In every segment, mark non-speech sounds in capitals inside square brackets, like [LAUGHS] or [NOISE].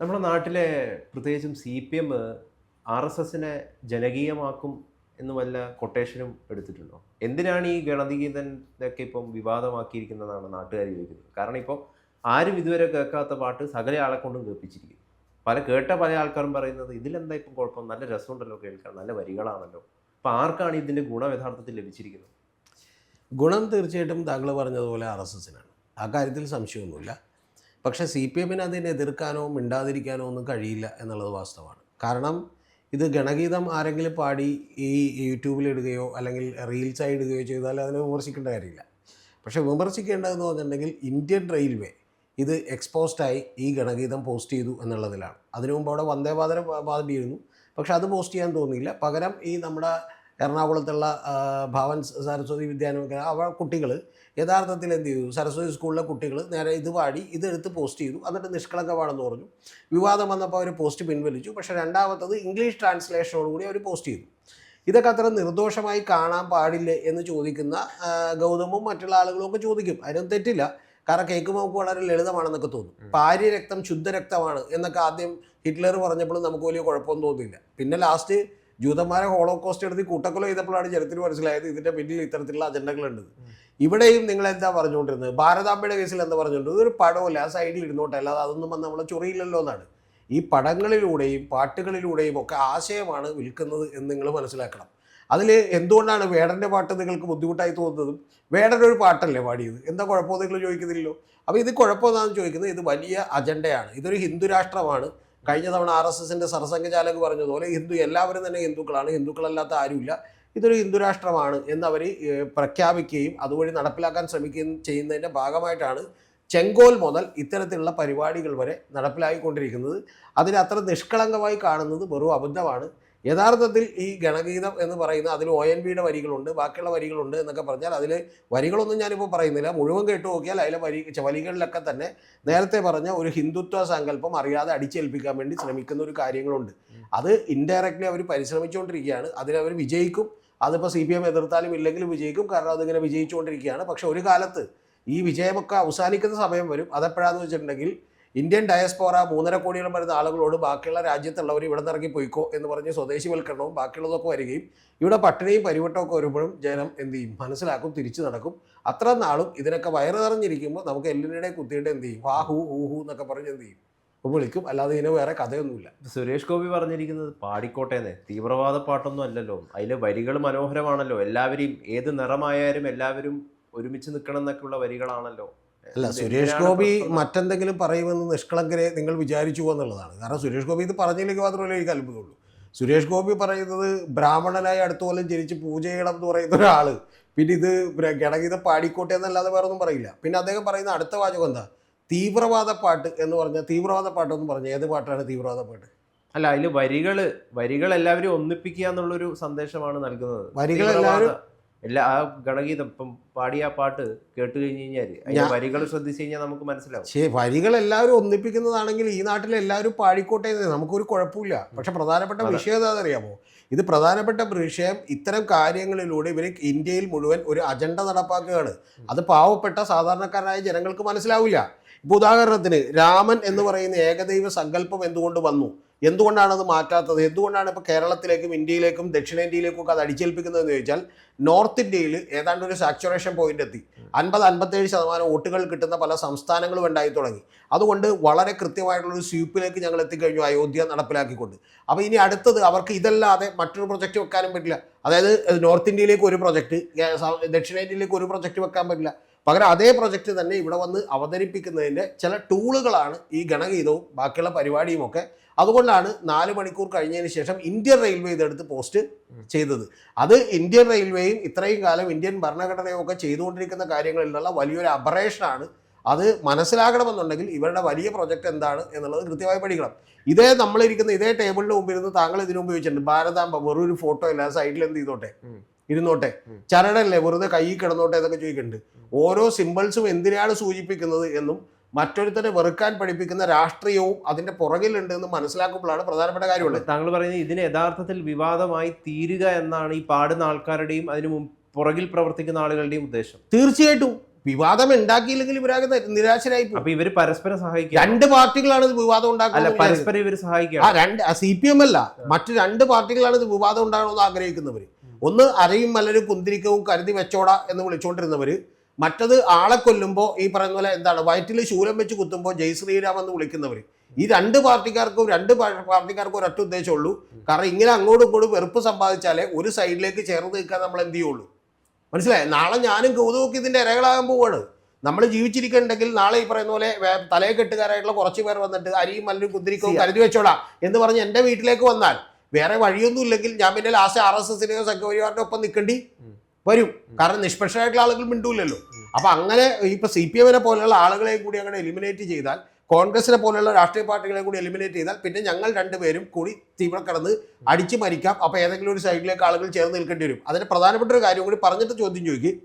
നമ്മുടെ നാട്ടിലെ പ്രത്യേകിച്ചും C P M R S എസിനെ ജനകീയമാക്കും എന്ന് വല്ല കൊട്ടേഷനും എടുത്തിട്ടുണ്ടോ? എന്തിനാണ് ഈ ഗണതീതനൊക്കെ ഇപ്പം വിവാദമാക്കിയിരിക്കുന്നതാണ് നാട്ടുകാർ ചോദിക്കുന്നത്? കാരണം ഇപ്പോൾ ആരും ഇതുവരെ കേൾക്കാത്ത പാട്ട് സകല ആളെ കൊണ്ടും കേൾപ്പിച്ചിരിക്കുന്നു. പല കേട്ട പല ആൾക്കാരും പറയുന്നത് ഇതിലെന്താ ഇപ്പം കുഴപ്പം? നല്ല രസമുണ്ടല്ലോ കേൾക്കാൻ നല്ല വരികളാണല്ലോ. അപ്പോൾ ആർക്കാണ് ഇതിന്റെ ഗുണം യഥാർത്ഥത്തിൽ ലഭിച്ചിരിക്കുന്നത്? ഗുണം തീർച്ചയായിട്ടും താങ്കൾ പറഞ്ഞതുപോലെ ആർ എസ് എസിനാണ് ആ കാര്യത്തിൽ സംശയമൊന്നുമില്ല. പക്ഷേ സി പി എമ്മിന് അതിനെ എതിർക്കാനോ മിണ്ടാതിരിക്കാനോ ഒന്നും കഴിയില്ല എന്നുള്ളത് വാസ്തവമാണ്. കാരണം ഇത് ഗണഗീതം ആരെങ്കിലും പാടി ഈ യൂട്യൂബിലിടുകയോ അല്ലെങ്കിൽ റീൽസായി ഇടുകയോ ചെയ്താൽ അതിനെ വിമർശിക്കേണ്ട കാര്യമില്ല. പക്ഷേ വിമർശിക്കേണ്ടതെന്ന് പറഞ്ഞിട്ടുണ്ടെങ്കിൽ ഇന്ത്യൻ റെയിൽവേ ഇത് എക്സ്പോസ്ഡായി ഈ ഗണഗീതം പോസ്റ്റ് ചെയ്തു എന്നുള്ളതിലാണ്. അതിനു മുമ്പ് അവിടെ വന്ദേ മാതരം പാടിയിരുന്നു. പക്ഷെ അത് പോസ്റ്റ് ചെയ്യാൻ തോന്നിയില്ല. പകരം ഈ നമ്മുടെ എറണാകുളത്തുള്ള ഭവൻ സരസ്വതി വിദ്യാലയം അവ കുട്ടികൾ യഥാർത്ഥത്തിൽ എന്ത് ചെയ്തു? സരസ്വതി സ്കൂളിലെ കുട്ടികൾ നേരെ ഇത് പാടി ഇതെടുത്ത് പോസ്റ്റ് ചെയ്തു. എന്നിട്ട് നിഷ്കളങ്കമാണെന്ന് പറഞ്ഞു. വിവാദം വന്നപ്പോൾ അവർ പോസ്റ്റ് പിൻവലിച്ചു. പക്ഷേ രണ്ടാമത്തത് ഇംഗ്ലീഷ് ട്രാൻസ്ലേഷനോടുകൂടി അവർ പോസ്റ്റ് ചെയ്തു. ഇതൊക്കെ അത്ര നിർദോഷമായി കാണാൻ പാടില്ലേ എന്ന് ചോദിക്കുന്ന ഗൗതമും മറ്റുള്ള ആളുകളും ഒക്കെ ചോദിക്കും. അതിനൊന്നും തെറ്റില്ല. കാരണം കേൾക്കുമ്പോൾ നമുക്ക് വളരെ ലളിതമാണെന്നൊക്കെ തോന്നും. പാര്യ രക്തം ശുദ്ധരക്തമാണ് എന്നൊക്കെ ആദ്യം ഹിറ്റ്ലർ പറഞ്ഞപ്പോൾ നമുക്ക് വലിയ കുഴപ്പമൊന്നും തോന്നിയില്ല. പിന്നെ ലാസ്റ്റ് ജൂതന്മാരെ ഹോളോകോസ്റ്റ് എടുത്ത് കൂട്ടക്കൊല ചെയ്തപ്പോഴാണ് ജനത്തിന് മനസ്സിലായത് ഇതിന്റെ പിന്നിൽ ഇത്തരത്തിലുള്ള അജണ്ടകളുണ്ട്. ഇവിടെയും നിങ്ങൾ എന്താ പറഞ്ഞുകൊണ്ടിരുന്നത്? ഭാരതാംബയുടെ കേസിൽ എന്താ പറഞ്ഞുകൊണ്ടിരുന്നത്? ഒരു പടമല്ല ആ സൈഡിൽ ഇരുന്നോട്ടെ അല്ലാതെ അതൊന്നും വന്ന് നമ്മളെ ചൊറിയില്ലല്ലോ എന്നാണ്. ഈ പടങ്ങളിലൂടെയും പാട്ടുകളിലൂടെയും ഒക്കെ ആശയമാണ് വിൽക്കുന്നത് എന്ന് നിങ്ങൾ മനസ്സിലാക്കണം. അതിൽ എന്തുകൊണ്ടാണ് വേടന്റെ പാട്ട് നിങ്ങൾക്ക് ബുദ്ധിമുട്ടായി തോന്നുന്നതും? വേടന്റെ ഒരു പാട്ടല്ലേ പാടിയത്? എന്താ കുഴപ്പമോ നിങ്ങൾ ചോദിക്കുന്നില്ലല്ലോ? അപ്പോൾ ഇത് കുഴപ്പമെന്നാണ് ചോദിക്കുന്നത്. ഇത് വലിയ അജണ്ടയാണ്. ഇതൊരു ഹിന്ദു രാഷ്ട്രമാണ്. കഴിഞ്ഞ തവണ ആർ എസ് എസിന്റെ സർസംഘചാലക് പറഞ്ഞതുപോലെ ഹിന്ദു എല്ലാവരും തന്നെ ഹിന്ദുക്കളാണ്. ഹിന്ദുക്കളല്ലാത്ത ആരുമില്ല. ഇതൊരു ഹിന്ദുരാഷ്ട്രമാണ് എന്നവർ പ്രഖ്യാപിക്കുകയും അതുവഴി നടപ്പിലാക്കാൻ ശ്രമിക്കുകയും ചെയ്യുന്നതിന്റെ ഭാഗമായിട്ടാണ് ചെങ്കോൽ മുതൽ ഇത്തരത്തിലുള്ള പരിപാടികൾ വരെ നടപ്പിലാക്കിക്കൊണ്ടിരിക്കുന്നത് അതിനത്ര നിഷ്കളങ്കമായി കാണുന്നത് വെറും അബദ്ധമാണ്. യഥാർത്ഥത്തിൽ ഈ ഗണഗീതം എന്ന് പറയുന്ന അതിൽ ഒ എൻ ബിയുടെ വരികളുണ്ട് ബാക്കിയുള്ള വരികളുണ്ട് എന്നൊക്കെ പറഞ്ഞാൽ അതിൽ വരികളൊന്നും ഞാനിപ്പോൾ പറയുന്നില്ല. മുഴുവൻ കേട്ടു നോക്കിയാൽ അതിലെ വരി വരികളിലൊക്കെ തന്നെ നേരത്തെ പറഞ്ഞ ഒരു ഹിന്ദുത്വ സങ്കല്പം അറിയാതെ അടിച്ചേൽപ്പിക്കാൻ വേണ്ടി ശ്രമിക്കുന്ന ഒരു കാര്യങ്ങളുണ്ട്. അത് ഇൻഡയറക്റ്റ്ലി അവർ പരിശ്രമിച്ചുകൊണ്ടിരിക്കുകയാണ്. അതിലവർ വിജയിക്കും. അതിപ്പോൾ സി പി എം എതിർത്താലും ഇല്ലെങ്കിലും വിജയിക്കും. കാരണം അതിങ്ങനെ വിജയിച്ചുകൊണ്ടിരിക്കുകയാണ്. പക്ഷെ ഒരു കാലത്ത് ഈ വിജയമൊക്കെ അവസാനിക്കുന്ന സമയം വരും. അതെപ്പോഴാന്ന് വെച്ചിട്ടുണ്ടെങ്കിൽ ഇന്ത്യൻ ഡയസ്പോറ മൂന്നര കോടിയോളം വരുന്ന ആളുകളോട് ബാക്കിയുള്ള രാജ്യത്തുള്ളവർ ഇവിടെ നിന്ന് ഇറങ്ങി പോയിക്കോ എന്ന് പറഞ്ഞ് സ്വദേശിവൽക്കരണവും ബാക്കിയുള്ളതൊക്കെ വരികയും ഇവിടെ പട്ടിണിയും പരിവട്ടമൊക്കെ വരുമ്പോഴും ജനം എന്ത് ചെയ്യും? മനസ്സിലാക്കും തിരിച്ചു നടക്കും. അത്ര നാളും ഇതിനൊക്കെ വയറ് നിറഞ്ഞിരിക്കുമ്പോൾ നമുക്ക് എല്ലിനിടെ കുത്തിയിട്ട് എന്ത് ചെയ്യും? വാ ഹൂ ഹൂ ഹൂ എന്നൊക്കെ പറഞ്ഞ് എന്ത് ചെയ്യും? അപ്പോൾ വിളിക്കും. അല്ലാതെ ഇതിന് വേറെ കഥയൊന്നുമില്ല. സുരേഷ് ഗോപി പറഞ്ഞിരിക്കുന്നത് പാടിക്കോട്ടേന്ന്. തീവ്രവാദ പാട്ടൊന്നും അല്ലല്ലോ. അതിലെ വരികൾ മനോഹരമാണല്ലോ. എല്ലാവരെയും ഏത് നിറമായാലും എല്ലാവരും ഒരുമിച്ച് നിൽക്കണം എന്നൊക്കെയുള്ള വരികളാണല്ലോ. അല്ല സുരേഷ് ഗോപി മറ്റെന്തെങ്കിലും പറയുമെന്ന് നിഷ്കളങ്കരെ നിങ്ങൾ വിചാരിച്ചു എന്നുള്ളതാണ് കാരണം സുരേഷ് ഗോപി ഇത് പറഞ്ഞില്ലെങ്കിൽ മാത്രമല്ലേ എനിക്ക് അത്ഭുതമുള്ളൂ സുരേഷ് ഗോപി പറയുന്നത് ബ്രാഹ്മണനായി അടുത്ത കൊല്ലം ജനിച്ച് പൂജ ചെയ്യണം എന്ന് പറയുന്ന ഒരാൾ പിന്നെ ഇത് ഗണഗീത പാടിക്കോട്ടെ എന്നല്ലാതെ വേറെ ഒന്നും പറയില്ല. പിന്നെ അദ്ദേഹം പറയുന്ന അടുത്ത വാചകം എന്താ? തീവ്രവാദ പാട്ട് എന്ന് പറഞ്ഞാൽ തീവ്രവാദ പാട്ടെന്ന് പറഞ്ഞാൽ ഏത് പാട്ടാണ് തീവ്രവാദ പാട്ട്? അല്ല അതിൽ വരികൾ വരികൾ എല്ലാവരും ഒന്നിപ്പിക്കുക എന്നുള്ളൊരു സന്ദേശമാണ് നൽകുന്നത്. വരികൾ എല്ലാവരും- എല്ലാ ആ ഗണഗീതം ഇപ്പം പാടിയ ആ പാട്ട് കേട്ട് കഴിഞ്ഞ് കഴിഞ്ഞാൽ അതിന്റെ വരികൾ ശ്രദ്ധിച്ചു കഴിഞ്ഞാൽ നമുക്ക് മനസ്സിലാവും. ശരി വരികൾ എല്ലാവരും ഒന്നിപ്പിക്കുന്നതാണെങ്കിൽ ഈ നാട്ടിൽ എല്ലാവരും പാടിക്കോട്ടെ നമുക്കൊരു കുഴപ്പമില്ല. പക്ഷെ പ്രധാനപ്പെട്ട. വിഷയം എന്താണെന്നറിയാമോ ഇത് പ്രധാനപ്പെട്ട വിഷയം ഇത്തരം കാര്യങ്ങളിലൂടെ ഇവർ ഇന്ത്യയിൽ മുഴുവൻ ഒരു അജണ്ട നടപ്പാക്കുകയാണ്. അത് പാവപ്പെട്ട സാധാരണക്കാരായ ജനങ്ങൾക്ക് മനസ്സിലാവില്ല. ഇപ്പൊ ഉദാഹരണത്തിന് രാമൻ എന്ന് പറയുന്ന ഏകദൈവ സങ്കല്പം എന്തുകൊണ്ട് വന്നു? എന്തുകൊണ്ടാണ് അത് മാറ്റാത്തത്? എന്തുകൊണ്ടാണ് ഇപ്പോൾ കേരളത്തിലേക്കും ഇന്ത്യയിലേക്കും ദക്ഷിണേന്ത്യയിലേക്കും ഒക്കെ അത് അടിച്ചേൽപ്പിക്കുന്നതെന്ന് ചോദിച്ചാൽ നോർത്ത് ഇന്ത്യയിൽ ഏതാണ്ട് ഒരു സാച്ചുറേഷൻ പോയിന്റ് എത്തി. അൻപത് അൻപത്തേഴ് ശതമാനം വോട്ടുകൾ കിട്ടുന്ന പല സംസ്ഥാനങ്ങളും ഉണ്ടായി തുടങ്ങി. അതുകൊണ്ട് വളരെ കൃത്യമായിട്ടുള്ളൊരു സ്വീപ്പിലേക്ക് ഞങ്ങൾ എത്തിക്കഴിഞ്ഞു അയോധ്യ നടപ്പിലാക്കിക്കൊണ്ട്. അപ്പോൾ ഇനി അടുത്തത് അവർക്ക് ഇതല്ലാതെ മറ്റൊരു പ്രൊജക്റ്റ് വെക്കാനും പറ്റില്ല. അതായത് നോർത്ത് ഇന്ത്യയിലേക്ക് ഒരു പ്രൊജക്റ്റ് ദക്ഷിണേന്ത്യയിലേക്ക് ഒരു പ്രൊജക്റ്റ് വെക്കാൻ പറ്റില്ല. പകരം അതേ പ്രൊജക്റ്റ് തന്നെ ഇവിടെ വന്ന് അവതരിപ്പിക്കുന്നതിന്റെ ചില ടൂളുകളാണ് ഈ ഗണഗീതവും ബാക്കിയുള്ള പരിപാടിയും ഒക്കെ അതുകൊണ്ടാണ് നാല് മണിക്കൂർ കഴിഞ്ഞതിന് ശേഷം ഇന്ത്യൻ റെയിൽവേ ഇതെടുത്ത് പോസ്റ്റ് ചെയ്തത്. അത് ഇന്ത്യൻ റെയിൽവേയും ഇത്രയും കാലം ഇന്ത്യൻ ഭരണഘടനയും ഒക്കെ ചെയ്തുകൊണ്ടിരിക്കുന്ന കാര്യങ്ങളിൽ വലിയൊരു അപറേഷനാണ് അത് മനസ്സിലാകണമെന്നുണ്ടെങ്കിൽ ഇവരുടെ വലിയ പ്രൊജക്റ്റ് എന്താണ് എന്നുള്ളത് കൃത്യമായി പഠിക്കണം. ഇതേ നമ്മളിരിക്കുന്ന ഇതേ ടേബിളിന് മുമ്പ് ഇരുന്ന് താങ്കൾ ഇതിനു ചോദിച്ചിട്ടുണ്ട് ഭാരതാമ്പ വെറും ഒരു ഫോട്ടോ ഇല്ല സൈഡിൽ എന്ത് ചെയ്തോട്ടെ. ഇരുന്നോട്ടെ. ചരടല്ലേ? വെറുതെ കൈ കിടന്നോട്ടെ എന്നൊക്കെ ചോദിക്കുന്നുണ്ട് ഓരോ സിമ്പിൾസും എന്തിനാണ് സൂചിപ്പിക്കുന്നത് എന്നും മറ്റൊരുത്തരെ വെറുക്കാൻ പഠിപ്പിക്കുന്ന രാഷ്ട്രീയവും അതിന്റെ പുറകിലുണ്ട് എന്ന് മനസ്സിലാക്കുമ്പോഴാണ് പ്രധാനപ്പെട്ട കാര്യമുള്ളത്. താങ്കൾ പറയുന്നത് ഇതിന് യഥാർത്ഥത്തിൽ വിവാദമായി തീരുക എന്നാണ് ഈ പാടുന്ന ആൾക്കാരുടെയും അതിന് മുമ്പ് പുറകിൽ പ്രവർത്തിക്കുന്ന ആളുകളുടെയും ഉദ്ദേശം. തീർച്ചയായിട്ടും. വിവാദം ഉണ്ടാക്കിയില്ലെങ്കിൽ ഇവരാകെ നിരാശരായി അപ്പൊ ഇവർ പരസ്പരം സഹായിക്കുക. രണ്ട് പാർട്ടികളാണ് ഇത് വിവാദം ഉണ്ടാക്കുന്നത് പരസ്പരം ഇവർ ആ സഹായിക്കുക രണ്ട് സി പി എം അല്ല. മറ്റു രണ്ട് പാർട്ടികളാണ് ഇത് വിവാദം ഉണ്ടാകണമെന്ന് ആഗ്രഹിക്കുന്നവർ ഒന്ന് അരയും മലരും കുന്തിരിക്കവും കരുതി വെച്ചോട എന്ന് വിളിച്ചുകൊണ്ടിരുന്നവർ മറ്റത് ആളെ കൊല്ലുമ്പോൾ ഈ പറയുന്ന പോലെ എന്താണ് വയറ്റിൽ ശൂലം വെച്ച് കുത്തുമ്പോൾ ജയ് ശ്രീരാം എന്ന് വിളിക്കുന്നവർ ഈ രണ്ട് പാർട്ടിക്കാർക്കും രണ്ട് പാർട്ടിക്കാർക്കും ഒരൊറ്റ ഉദ്ദേശമുള്ളൂ കാരണം ഇങ്ങനെ അങ്ങോട്ടും ഇങ്ങോട്ടും വെറുപ്പ് സമ്പാദിച്ചാലേ ഒരു സൈഡിലേക്ക് ചേർന്ന് നിൽക്കാൻ നമ്മൾ എന്ത് ചെയ്യുള്ളൂ? മനസ്സിലായി? നാളെ ഞാനും കൗതുകക്ക് ഇതിന്റെ ഇരകളാകാൻ പോവാണ്. നമ്മൾ ജീവിച്ചിരിക്കുന്നുണ്ടെങ്കിൽ നാളെ ഈ പറയുന്ന പോലെ തലേ തലയെ കെട്ടുകാരായിട്ടുള്ള കുറച്ച് പേർ വന്നിട്ട് അരിയും മല്ലും കുന്തിരിക്കവും കരുതി വെച്ചോടാ എന്ന് പറഞ്ഞ് എന്റെ വീട്ടിലേക്ക് വന്നാൽ വേറെ വഴിയൊന്നും ഇല്ലെങ്കിൽ ഞാൻ പിന്നെ ലാസ്റ്റ് ആർ എസ് എസിനെയോ സംഘപരിവാറിന്റെ ഒപ്പം നിൽക്കേണ്ടി വരും. കാരണം നിഷ്പക്ഷമായിട്ടുള്ള ആളുകൾ മിണ്ടൂലല്ലോ അപ്പൊ അങ്ങനെ ഇപ്പൊ സി പി എമ്മിനെ പോലെയുള്ള ആളുകളെ കൂടി അങ്ങനെ എലിമിനേറ്റ് ചെയ്താൽ കോൺഗ്രസിനെ പോലെയുള്ള രാഷ്ട്രീയ പാർട്ടികളെ കൂടി എലിമിനേറ്റ് ചെയ്താൽ പിന്നെ ഞങ്ങൾ രണ്ടുപേരും കൂടി തീവ്ര കടന്ന് അടിച്ചു മരിക്കാം. അപ്പൊ ഏതെങ്കിലും ഒരു സൈഡിലേക്ക് ആളുകൾ ചേർന്ന് നിൽക്കേണ്ടി വരും. അതിന് പ്രധാനപ്പെട്ട ഒരു കാര്യം കൂടി പറഞ്ഞിട്ട് ചോദ്യം ചോദിക്കും.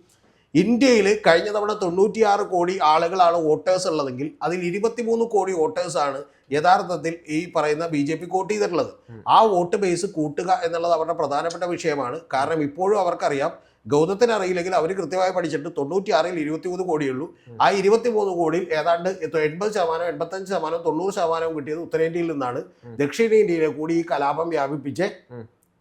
ഇന്ത്യയിൽ കഴിഞ്ഞ തവണ തൊണ്ണൂറ്റിയാറ് കോടി ആളുകളാണ് വോട്ടേഴ്സ് ഉള്ളതെങ്കിൽ അതിൽ ഇരുപത്തിമൂന്ന് കോടി വോട്ടേഴ്സാണ് യഥാർത്ഥത്തിൽ ഈ പറയുന്ന ബി ജെ പി വോട്ട് ചെയ്തിട്ടുള്ളത്. ആ വോട്ട് ബേസ് കൂട്ടുക എന്നുള്ളത് അവരുടെ പ്രധാനപ്പെട്ട വിഷയമാണ്. കാരണം ഇപ്പോഴും അവർക്കറിയാം ഗൗതത്തിന് അറിയില്ലെങ്കിൽ അവർ കൃത്യമായി പഠിച്ചിട്ട് തൊണ്ണൂറ്റിയാറിൽ ഇരുപത്തിമൂന്ന് കോടിയുള്ളൂ. ആ ഇരുപത്തി മൂന്ന് കോടിയിൽ ഏതാണ്ട് എൺപത് ശതമാനം എൺപത്തഞ്ച് ശതമാനം തൊണ്ണൂറ് ശതമാനവും കിട്ടിയത് ഉത്തരേന്ത്യയിൽ നിന്നാണ്. ദക്ഷിണേന്ത്യയിലെ കൂടി ഈ കലാപം വ്യാപിപ്പിച്ച്.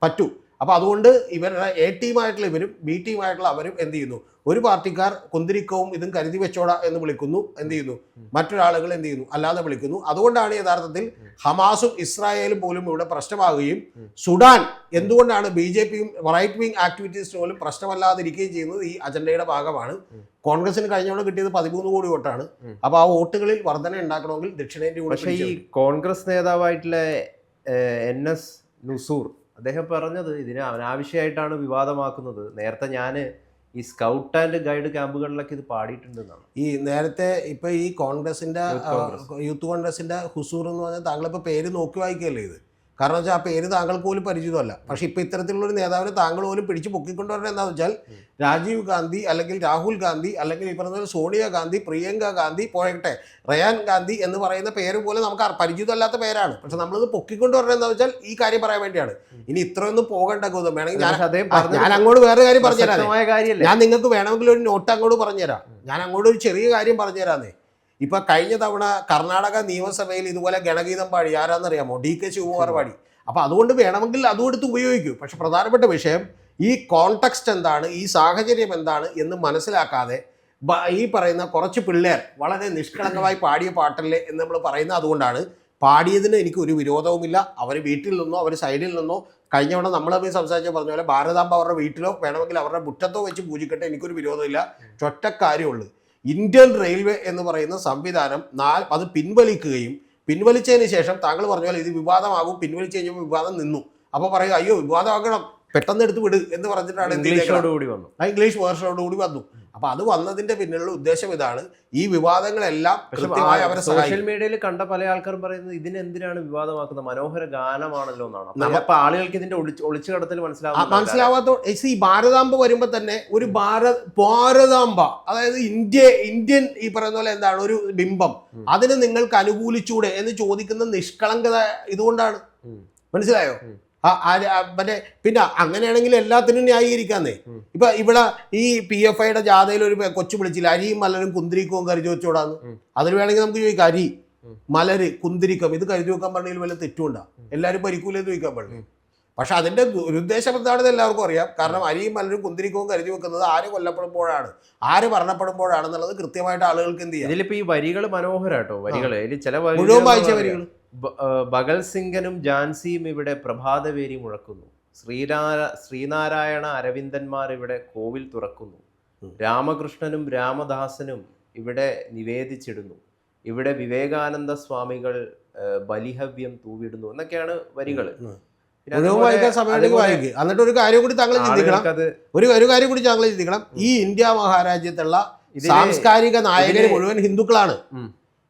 പറ്റൂ. അപ്പൊ അതുകൊണ്ട് ഇവരുടെ എ ടീമായിട്ടുള്ള ഇവരും ബി ടീമായിട്ടുള്ള അവരും എന്ത് ചെയ്യുന്നു? ഒരു പാർട്ടിക്കാർ കുന്തിരിക്കവും ഇതും കരുതി വെച്ചോട എന്ന് വിളിക്കുന്നു എന്ത് ചെയ്യുന്നു? മറ്റൊരാളുകൾ എന്ത് ചെയ്യുന്നു? അല്ലാതെ വിളിക്കുന്നു. അതുകൊണ്ടാണ് യഥാർത്ഥത്തിൽ ഹമാസും ഇസ്രായേലും പോലും ഇവിടെ പ്രശ്നമാകുകയും സുഡാൻ എന്തുകൊണ്ടാണ് ബി ജെ പിയും റൈറ്റ് വിങ് ആക്ടിവിറ്റീസ് പോലും പ്രശ്നമല്ലാതിരിക്കുകയും ചെയ്യുന്നത്? ഈ അജണ്ടയുടെ ഭാഗമാണ്. കോൺഗ്രസിന് കഴിഞ്ഞവണ്ണം കിട്ടിയത് പതിമൂന്ന് കോടി വോട്ടാണ്. അപ്പോൾ അപ്പൊ ആ വോട്ടുകളിൽ വർധന ഉണ്ടാക്കണമെങ്കിൽ ദക്ഷിണേന്ത്യ പക്ഷെ ഈ കോൺഗ്രസ് നേതാവായിട്ടുള്ള എൻ എസ് നുസൂർ അദ്ദേഹം പറഞ്ഞത് ഇതിനെ അനാവശ്യമായിട്ടാണ് വിവാദമാക്കുന്നത്. നേരത്തെ ഞാൻ ഈ സ്കൗട്ട് ആൻഡ് ഗൈഡ് ക്യാമ്പുകളിലൊക്കെ ഇത് പാടിയിട്ടുണ്ടെന്നാണ്. ഈ നേരത്തെ ഇപ്പൊ ഈ കോൺഗ്രസിന്റെ യൂത്ത് കോൺഗ്രസിന്റെ ഹുസൂർ എന്ന് പറഞ്ഞാൽ താങ്കളിപ്പോ പേര് നോക്കി വായിക്കല്ലേ ഇത്? കാരണം വെച്ചാൽ ആ പേര് താങ്കൾക്ക് പോലും പരിചിതമല്ല. പക്ഷെ ഇപ്പൊ ഇത്തരത്തിലുള്ള ഒരു നേതാവിനെ താങ്കൾ പോലും പിടിച്ച് പൊക്കിക്കൊണ്ടുവരണം എന്താണെന്ന് വെച്ചാൽ രാജീവ് ഗാന്ധി അല്ലെങ്കിൽ രാഹുൽ ഗാന്ധി അല്ലെങ്കിൽ ഈ പറഞ്ഞ സോണിയ ഗാന്ധി പ്രിയങ്ക ഗാന്ധി പോയട്ടെ റയാൻ ഗാന്ധി എന്ന് പറയുന്ന പേര് പോലെ നമുക്ക് പരിചിതമല്ലാത്ത പേരാണ്. പക്ഷെ നമ്മളിത് പൊക്കിക്കൊണ്ടുവരണം എന്താ വെച്ചാൽ ഈ കാര്യം പറയാൻ വേണ്ടിയാണ്. ഇനി ഇത്രയൊന്നും പോകേണ്ട ഗൗതം. വേണമെങ്കിൽ ഞാൻ ഞാൻ അങ്ങോട്ട് വേറെ കാര്യം പറഞ്ഞുതരാം. ഞാൻ നിങ്ങൾക്ക് വേണമെങ്കിൽ ഒരു നോട്ട് അങ്ങോട്ട് പറഞ്ഞുതരാം. ഞാൻ അങ്ങോട്ട് ഒരു ചെറിയ കാര്യം പറഞ്ഞുതരാന്നേ. ഇപ്പൊ കഴിഞ്ഞ തവണ കർണാടക നിയമസഭയിൽ ഇതുപോലെ ഗണഗീതം പാടി ആരാന്നറിയാമോ? ഡി കെ ശിവകുമാർ പാടി. അപ്പൊ അതുകൊണ്ട് വേണമെങ്കിൽ അതും എടുത്ത് ഉപയോഗിക്കൂ. പക്ഷെ പ്രധാനപ്പെട്ട വിഷയം ഈ കോൺടെക്സ്റ്റ് എന്താണ് ഈ സാഹചര്യം എന്താണ് എന്ന് മനസ്സിലാക്കാതെ ഈ പറയുന്ന കുറച്ച് പിള്ളേർ വളരെ നിഷ്കളങ്കമായി പാടിയ പാട്ടല്ലേ എന്ന് നമ്മൾ പറയുന്നത് അതുകൊണ്ടാണ്. പാടിയതിന് എനിക്ക് ഒരു വിരോധവുമില്ല. അവർ വീട്ടിൽ നിന്നോ അവർ സൈഡിൽ നിന്നോ കഴിഞ്ഞ തവണ നമ്മൾ തമ്മിൽ സംസാരിച്ച പറഞ്ഞ പോലെ ഭാരതാംബ അവരുടെ വീട്ടിലോ വേണമെങ്കിൽ അവരുടെ മുറ്റത്തോ വെച്ച് പൂജിക്കട്ടെ എനിക്കൊരു വിരോധമില്ല. ചൊറ്റക്കാര്യമുള്ളൂ കാര്യമുള്ളൂ ഇന്ത്യൻ റെയിൽവേ എന്ന് പറയുന്ന സംവിധാനം നാല് അത് പിൻവലിക്കുകയും പിൻവലിച്ചതിന് ശേഷം താങ്കൾ പറഞ്ഞ പോലെ ഇത് വിവാദമാകും പിൻവലിച്ചു കഴിഞ്ഞപ്പോൾ വിവാദം നിന്നു. അപ്പോൾ പറയുക അയ്യോ വിവാദമാക്കണം പെട്ടെന്ന് എടുത്ത് വിട് എന്ന് പറഞ്ഞിട്ടാണ് ഇംഗ്ലീഷോട് കൂടി വന്നു. ആ ഇംഗ്ലീഷ് വേർഷനോടുകൂടി വന്നു. അപ്പൊ അത് വന്നതിന്റെ പിന്നിലുള്ള ഉദ്ദേശം ഇതാണ്. ഈ വിവാദങ്ങളെല്ലാം കൃത്യമായി അവരെ സോഷ്യൽ മീഡിയയിൽ കണ്ട പല ആൾക്കാരും പറയുന്നത് ഇതിനെന്തിനാണ് വിവാദമാക്കുന്നത്? മനോഹര ഗാനമാണല്ലോ എന്നാണ്. അപ്പൊ ആളുകൾക്ക് ഇതിന്റെ ഒളിച്ച് കടത്തിൽ മനസ്സിലാവും മനസ്സിലാവാത്ത ഈ ഭാരതാംബ വരുമ്പോ തന്നെ ഒരു ഭാരത് ഭാരതാംബ അതായത് ഇന്ത്യ ഇന്ത്യൻ ഈ പറയുന്ന പോലെ എന്താണ്? ഒരു ബിംബം. അതിന് നിങ്ങൾക്ക് അനുകൂലിച്ചൂടെ എന്ന് ചോദിക്കുന്ന നിഷ്കളങ്കത ഇതുകൊണ്ടാണ്. മനസ്സിലായോ? മറ്റേ പിന്നെ അങ്ങനെയാണെങ്കിൽ എല്ലാത്തിനും ന്യായീകരിക്കാന്നേ. ഇപ്പൊ ഇവിടെ ഈ പി എഫ് ഐയുടെ ജാഥയിൽ ഒരു കൊച്ചു വിളിച്ചില്ല അരിയും മലരും കുന്തിരിക്കവും കരുതി വെച്ചോടാന്ന്. അതിന് വേണമെങ്കിൽ നമുക്ക് ചോദിക്കാം അരി മലര് കുന്തിരിക്കം ഇത് കരുതി വെക്കാൻ പറഞ്ഞതിൽ വല്ല തെറ്റുണ്ടാ എല്ലാവരും പരിക്കൂലെന്ന് ചോദിക്കാൻ പറഞ്ഞു. പക്ഷെ അതിന്റെ ദുരുദ്ദേശം എന്താണെന്ന് എല്ലാവർക്കും അറിയാം. കാരണം അരിയും മലരും കുന്തിരിക്കവും കരുതി വെക്കുന്നത് ആര് കൊല്ലപ്പെടുമ്പോഴാണ്? ആര് മരണപ്പെടുമ്പോഴാണെന്നുള്ളത് കൃത്യമായിട്ട് ആളുകൾക്ക് എന്ത് ചെയ്യാം? ഇതിലിപ്പോ ഈ വരികൾ മനോഹരാട്ടോ വരികൾ മുഴുവൻ വായിച്ച വരികൾ ബഗൽ സിംഗനും ജാൻസിയും ഇവിടെ പ്രഭാതവേരി മുഴക്കുന്നു. ശ്രീനാര ശ്രീനാരായണ അരവിന്ദന്മാർ ഇവിടെ കോവിൽ തുറക്കുന്നു. രാമകൃഷ്ണനും രാമദാസനും ഇവിടെ നിവേദിച്ചിടുന്നു. ഇവിടെ വിവേകാനന്ദ സ്വാമികൾ ബലിഹവ്യം തൂവിടുന്നു എന്നൊക്കെയാണ് വരികൾ എന്നിട്ട് ഒരു കാര്യം കൂടി താങ്കൾ ചിന്തിക്കണം. ഒരു ഒരു കാര്യം കൂടി താങ്കൾ ചിന്തിക്കണം. ഈ ഇന്ത്യ മഹാരാജ്യത്തുള്ള സാംസ്കാരിക നായകർ മുഴുവൻ ഹിന്ദുക്കളാണ്.